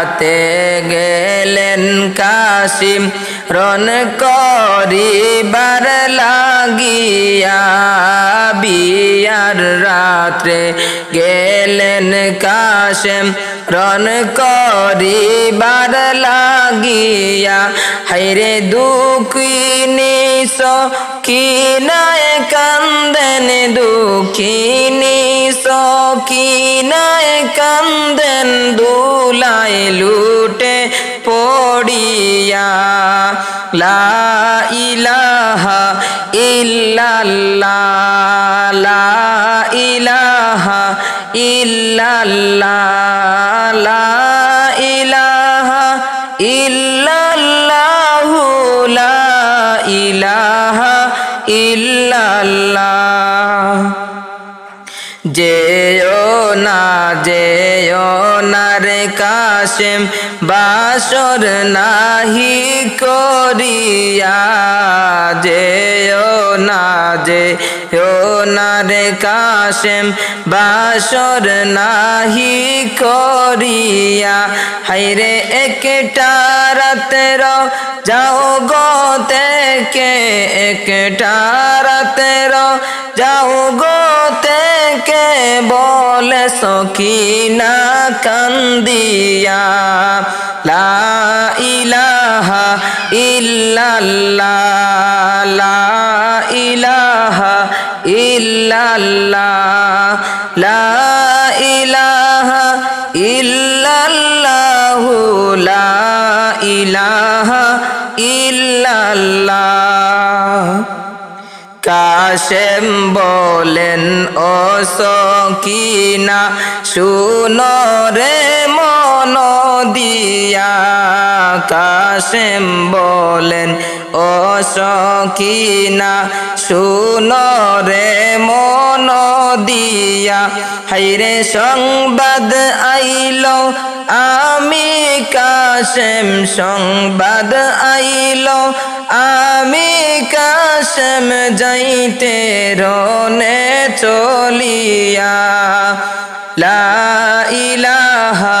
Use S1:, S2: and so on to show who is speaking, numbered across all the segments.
S1: রাতে গেলেন কাশিম রন করিবার লাগিয়া বিয়ার রাত্রে গেলেন কাশেম রন করিবার লাগিয়া। হাইরে দুঃখিনী সকিনায় কান্দেন দুঃখিনী সকিনায় কান্দেন দুলায় লুটে পড়িয়া। লা ইলাহা ইল্লাল্লাহ, লা ইলাহা ইল্লাল্লাহ, লা ইলাহা ইল্লাল্লাহু লা ইলাহা ইল্লাল্লাহ। যেও না যেও না রে কাশেম বাসর নাহি করিয়া। যেও না যেও না রে কাশেম, বাসর নাহি করিয়া। হাইরে একটা রাতের যাও গো থেকে একটা রাতের যাও গো থেকে বলে সকিনা কান্দিয়া। লা ইলাহা ইল্লাল্লাহ, লা ইলাহা ইল্লাল্লাহ লা ইলাহা ইল্লাল্লাহু ইলাহা ইল্লাল্লাহ। কাশেম বলেন ও সকিনা রে মন দিয়া কাশেম বলেন, ও সকিনা, শুনো রে মন দিয়া হাইরে সংবাদ আইল, আমি কাশেম সংবাদ আইল, আমি কাশেম যাইতে রনে চলিয়া, লা ইলাহা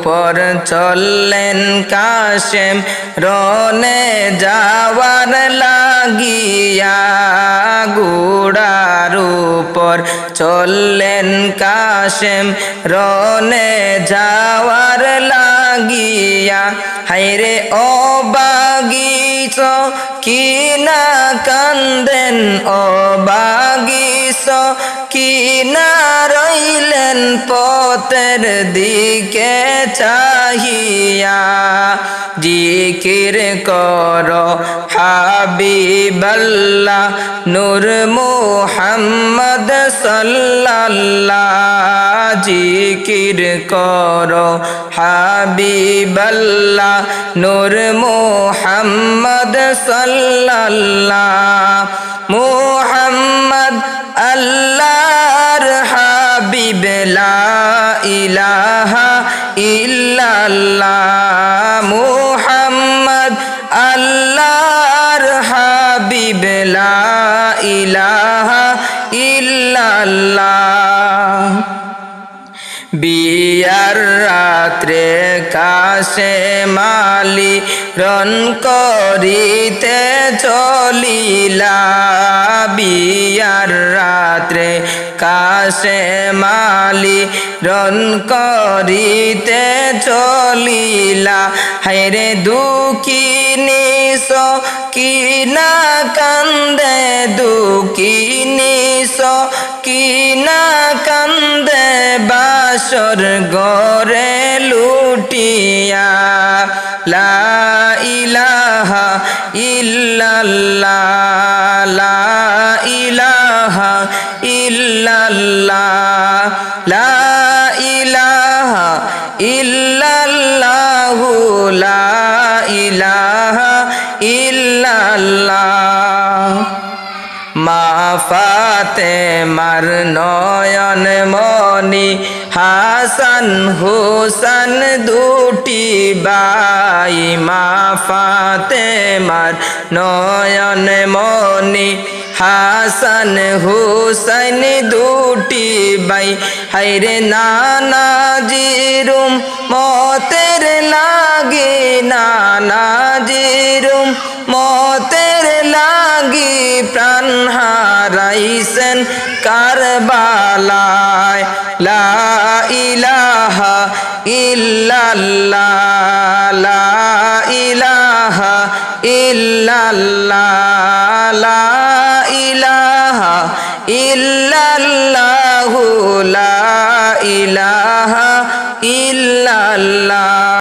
S1: উপর চললেন কাশেম, রনে যাওয়ার লাগিয়া গুড়ার উপর চললেন কাশেম, রনে যাওয়ার লাগিয়া। হাইরে ও বাগিচ কিনা কান্দেন, ও বাগিচ কিনা রইলেন পথের দিকে চাহিয়া। জিকির কর হাবিবাল্লাহ, নূর মুহাম্মদ সাল্লাল্লাহ। জিকির কর, হাবিবাল্লাহ, নূর মুহাম্মদ সাল্লাল্লাহ। মুহাম্মদ আল্লাহর হাবিব ইলাহা ইল্লাল্লাহ। মোহাম্মদ আল্লাহর হাবিব ইলাহা ইল্লাল্লাহ। বিয়ার রাত্রে কাশে মালি রন করিতে চলিলা। বিয়ার রাত্রে কাশে মালি রন করিতে চলিলা। হাইরে দুঃখিনী কিনা কান্দে দুঃখিনী কিনা কান্দে বাসর গরে লুটিয়া, লা ইলাহা ইল্লাল্লাহ, লা ইলাহা ইল্লাল্লাহ, লা ইলাহা ইল্লাল্লাহু, লা ইলাহা ইল্লাল্লাহ। মা ফাতে মার নয়ন মনি হাসান হুসান দুটি বাই মা ফাতে মার নয়ন মনি হাসান হুসাইন দুটি বাই হাইরে নানা জিরুম, মতের লাগে নানা জিরুম, মতের লাগি প্রাণ হারাইছেন কারবালায়। লা ইলাহা ইল্লাল্লাহ, লা ইলাহা ইল্লাল্লাহ। ইল্লাল্লাহু লা ইলাহা ইল্লাল্লাহ